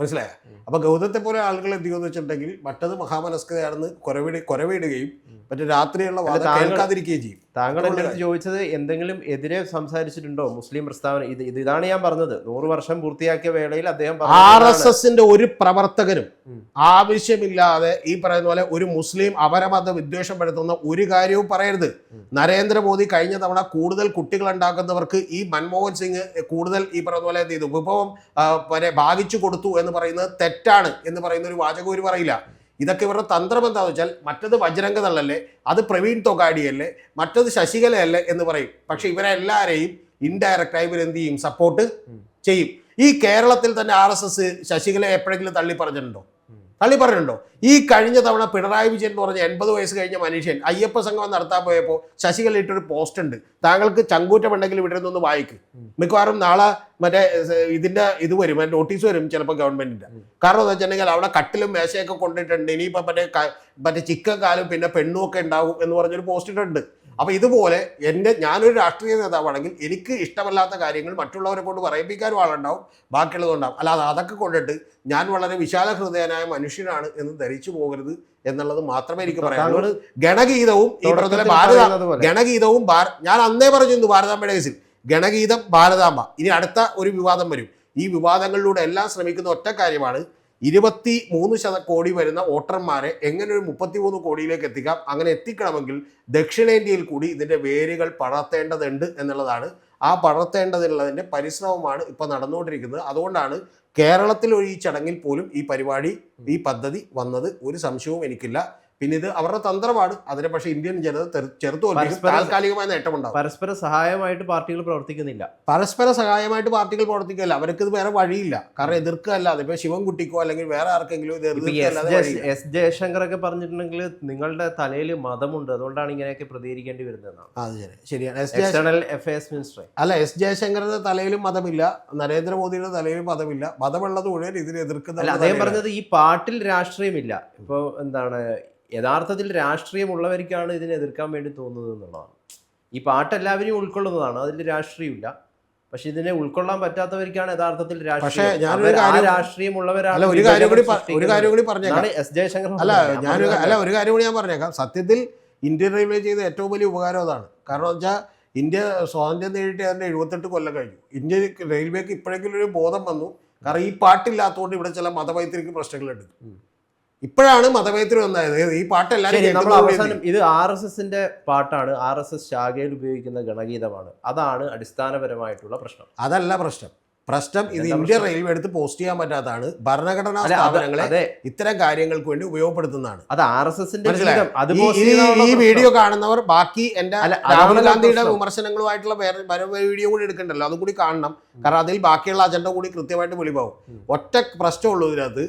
മനസ്സിലായ? അപ്പൊ ഗൗതത്തെ പോലെ ആളുകൾ എന്ത് ചെയ്യുമെന്ന് വെച്ചിട്ടുണ്ടെങ്കിൽ മറ്റത് മഹാമനസ്കതയാണെന്ന് കുറവിടെ കുറവിടുകയും മറ്റേ രാത്രിയുള്ള വാദം കേൾക്കാതിരിക്കുകയും ചെയ്യും. താങ്കൾ എന്റെ അടുത്ത് ചോദിച്ചത് എന്തെങ്കിലും എതിരെ സംസാരിച്ചിട്ടുണ്ടോ മുസ്ലിം പ്രസ്താവന? ഇത് ഇത് ഇതാണ് ഞാൻ പറഞ്ഞത്. നൂറ് വർഷം പൂർത്തിയാക്കിയ വേളയിൽ അദ്ദേഹം ആർ എസ് എസിന്റെ ഒരു പ്രവർത്തകനും ആവശ്യമില്ലാതെ ഈ പറയുന്ന പോലെ ഒരു മുസ്ലിം അപരമത വിദ്വേഷം പെടുത്തുന്ന ഒരു കാര്യവും പറയരുത്. നരേന്ദ്രമോദി കഴിഞ്ഞ തവണ കൂടുതൽ കുട്ടികൾ ഉണ്ടാക്കുന്നവർക്ക് ഈ മൻമോഹൻ സിംഗ് കൂടുതൽ ഈ പറയുന്ന പോലെ എന്ത് ചെയ്തു? വിഭവം ഭാഗിച്ചു കൊടുത്തു എന്ന് പറയുന്നത് തെറ്റാണ് എന്ന് പറയുന്ന ഒരു വാചകം ഒരു പറയില്ല. ഇതൊക്കെ ഇവരുടെ തന്ത്രം എന്താണെന്ന് വെച്ചാൽ മറ്റത് ബജരംഗ അത് പ്രവീൺ തൊഗാഡിയല്ലേ മറ്റത് ശശികലയല്ലേ എന്ന് പറയും. പക്ഷെ ഇവരെല്ലാവരെയും ഇൻഡയറക്റ്റായി ഇവരെന്ത് ചെയ്യും? സപ്പോർട്ട് ചെയ്യും. ഈ കേരളത്തിൽ തന്നെ ആർ എസ് എസ് ശശികലയെ എപ്പോഴെങ്കിലും തള്ളി പറഞ്ഞിട്ടുണ്ടോ തള്ളി പറഞ്ഞിട്ടുണ്ടോ? ഈ കഴിഞ്ഞ തവണ പിണറായി വിജയൻ എന്ന് പറഞ്ഞ എൺപത് വയസ്സ് കഴിഞ്ഞ മനുഷ്യൻ അയ്യപ്പ സംഘം നടത്താൻ പോയപ്പോൾ ശശികല ഇട്ടൊരു പോസ്റ്റ് ഉണ്ട്. താങ്കൾക്ക് ചങ്കൂറ്റമുണ്ടെങ്കിൽ ഇവിടെ നിന്നൊന്ന് വായിക്ക്. മിക്കവാറും നാളെ മറ്റേ ഇതിന്റെ ഇത് വരും നോട്ടീസ് വരും ചിലപ്പോൾ ഗവൺമെന്റിന്റെ. കാരണം എന്താ വെച്ചിട്ടുണ്ടെങ്കിൽ അവിടെ കട്ടിലും മേശയൊക്കെ കൊണ്ടിട്ടുണ്ട്. ഇനിയിപ്പോൾ മറ്റേ മറ്റേ ചിക്കൻ കാലും പിന്നെ പെണ്ണും ഒക്കെ ഉണ്ടാവും എന്ന് പറഞ്ഞൊരു പോസ്റ്റ് ഇട്ടിട്ടുണ്ട്. അപ്പൊ ഇതുപോലെ എന്റെ ഞാനൊരു രാഷ്ട്രീയ നേതാവാണെങ്കിൽ എനിക്ക് ഇഷ്ടമല്ലാത്ത കാര്യങ്ങൾ മറ്റുള്ളവരെ കൊണ്ട് പറയിപ്പിക്കാനും ആളുണ്ടാവും ബാക്കിയുള്ളതുണ്ടാവും അല്ലാതെ അതൊക്കെ കൊണ്ടിട്ട് ഞാൻ വളരെ വിശാല ഹൃദയനായ മനുഷ്യനാണ് എന്ന് ധരിച്ചു പോകരുത് എന്നുള്ളത് മാത്രമേ എനിക്ക് പറയാനുള്ളൂ. ഗണഗീതവും ഈ പറഞ്ഞ ഭാരത ഗണഗീതവും ഞാൻ അന്നേ പറഞ്ഞിരുന്നു ഭാരതാമ്പയുടെ കേസിൽ ഗണഗീതം ഭാരതാമ്പ ഇനി അടുത്ത ഒരു വിവാദം വരും. ഈ വിവാദങ്ങളിലൂടെ എല്ലാം ശ്രമിക്കുന്ന ഒറ്റ കാര്യമാണ് ഇരുപത്തി മൂന്ന് ശത കോടി വരുന്ന വോട്ടർമാരെ എങ്ങനെ ഒരു മുപ്പത്തി മൂന്ന് കോടിയിലേക്ക് എത്തിക്കാം? അങ്ങനെ എത്തിക്കണമെങ്കിൽ ദക്ഷിണേന്ത്യയിൽ കൂടി ഇതിന്റെ വേരുകൾ പടർത്തേണ്ടതുണ്ട് എന്നുള്ളതാണ്. ആ പടർത്തേണ്ടതുള്ളതിന്റെ പരിശ്രമമാണ് ഇപ്പോൾ നടന്നുകൊണ്ടിരിക്കുന്നത്. അതുകൊണ്ടാണ് കേരളത്തിൽ ഒരു ഈ ചടങ്ങിൽ പോലും ഈ പരിപാടി ഈ പദ്ധതി വന്നത്. ഒരു സംശയവും എനിക്കില്ല. പിന്നെ ഇത് അവരുടെ തന്ത്രമാണ്. അതിനെ പക്ഷേ ഇന്ത്യൻ ജനത തെറു- ചെറുത്തു തോൽപ്പിക്കും. പരസ്പരം- താൽക്കാലികമായ നേട്ടമുണ്ടാവും പരസ്പര സഹായമായിട്ട് പാർട്ടികൾ പ്രവർത്തിക്കുന്നില്ല. പരസ്പര സഹായമായിട്ട് പാർട്ടികൾ പ്രവർത്തിക്കുകയല്ല. അവർക്ക് ഇത് വേറെ വഴിയില്ല. കാരണം എതിർക്കുക അല്ലാതെ ഇപ്പൊ ശിവൻകുട്ടിക്കോ അല്ലെങ്കിൽ വേറെ ആർക്കെങ്കിലും ഇത് എസ് ജയശങ്കർ ഒക്കെ പറഞ്ഞിട്ടുണ്ടെങ്കിൽ നിങ്ങളുടെ തലയിൽ മതമുണ്ട്. അതുകൊണ്ടാണ് ഇങ്ങനെയൊക്കെ പ്രതികരിക്കേണ്ടി വരുന്നതെന്നാണ് ആ, അത് ശരി. ശരിയാണ്. എസ് എക്സ്റ്റേണൽ അഫയേഴ്സ് മിനിസ്റ്റർ അല്ല എസ് ജയശങ്കറിന്റെ തലയിലും മതമില്ല. നരേന്ദ്രമോദിയുടെ തലയിലും മതമില്ല. മതമുള്ളത് മുഴുവൻ ഇതിനെ എതിർക്കുന്ന അദ്ദേഹം പറഞ്ഞത് ഈ പാട്ടിൽ രാഷ്ട്രീയമില്ല. ഇപ്പൊ എന്താണ് യഥാർത്ഥത്തിൽ രാഷ്ട്രീയമുള്ളവർക്കാണ് ഇതിനെ എതിർക്കാൻ വേണ്ടി തോന്നുന്നത് എന്നുള്ളതാണ്. ഈ പാട്ട് എല്ലാവരും ഉൾക്കൊള്ളുന്നതാണ്. അതിൽ രാഷ്ട്രീയമില്ല. പക്ഷെ ഇതിനെ ഉൾക്കൊള്ളാൻ പറ്റാത്തവർക്കാണ് യഥാർത്ഥത്തിൽ രാഷ്ട്രീയമുള്ളവരാണ് അല്ല ഒരു കാര്യം കൂടി ഒരു കാര്യം കൂടി പറഞ്ഞേക്കാം. എസ് ജയശങ്കർ അല്ല ഞാൻ അല്ല ഒരു കാര്യം കൂടി ഞാൻ പറഞ്ഞേക്കാം. സത്യത്തിൽ ഇന്ത്യൻ റെയിൽവേ ചെയ്ത ഏറ്റവും വലിയ ഉപകാരം അതാണ്. കാരണം വെച്ചാൽ ഇന്ത്യ സ്വാതന്ത്ര്യം നേടിയിട്ട് അതിന്റെ എഴുപത്തെട്ട് കൊല്ലം കഴിഞ്ഞു. ഇന്ത്യ റെയിൽവേക്ക് ഇപ്പോഴെങ്കിലും ഒരു ബോധം വന്നു. കാരണം ഈ പാട്ടില്ലാത്തതുകൊണ്ട് ഇവിടെ ചില മതവൈത്തിരിക്ക് പ്രശ്നങ്ങളുണ്ട്. ഇപ്പോഴാണ് മതമൈത്രി വന്നത്. ഈ പാട്ട് എല്ലാവരും അവസാനം ഇത് ആർ എസ് എസിന്റെ പാട്ടാണ്. ആർ എസ് എസ് ശാഖയിൽ ഉപയോഗിക്കുന്ന ഗണഗീതമാണ്. അതാണ് അടിസ്ഥാനപരമായിട്ടുള്ള പ്രശ്നം. അതല്ല പ്രശ്നം. പ്രശ്നം ഇത് ഇന്ത്യൻ റെയിൽവേ എടുത്ത് പോസ്റ്റ് ചെയ്യാൻ പറ്റാത്തതാണ്. ഭരണഘടനാ സ്ഥാപനങ്ങളെ ഇത്തരം കാര്യങ്ങൾക്ക് വേണ്ടി ഉപയോഗപ്പെടുത്തുന്നതാണ്. അത് ആർ എസ് എസിന്റെ ഈ-. വീഡിയോ കാണുന്നവർ ബാക്കി എന്റെ രാഹുൽ ഗാന്ധിയുടെ വിമർശനങ്ങളുമായിട്ടുള്ള വേറെ വീഡിയോ കൂടി എടുക്കണ്ടല്ലോ. അതും കൂടി കാണണം. കാരണം അതിൽ ബാക്കിയുള്ള അജണ്ട കൂടി കൃത്യമായിട്ട് വെളിവാകും. ഒറ്റ പ്രശ്നമുള്ളൂ ഇതിനകത്ത്.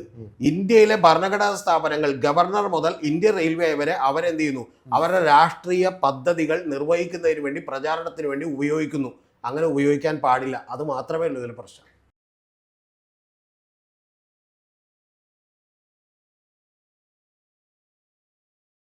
ഇന്ത്യയിലെ ഭരണഘടനാ സ്ഥാപനങ്ങൾ ഗവർണർ മുതൽ ഇന്ത്യൻ റെയിൽവേ വരെ അവരെന്ത് ചെയ്യുന്നു? അവരുടെ രാഷ്ട്രീയ പദ്ധതികൾ നിർവഹിക്കുന്നതിന് വേണ്ടി പ്രചാരണത്തിന് വേണ്ടി ഉപയോഗിക്കുന്നു. അങ്ങനെ ഉപയോഗിക്കാൻ പാടില്ല. അത് മാത്രമേ ഉള്ളൂ ഇതിൽ പ്രശ്നം.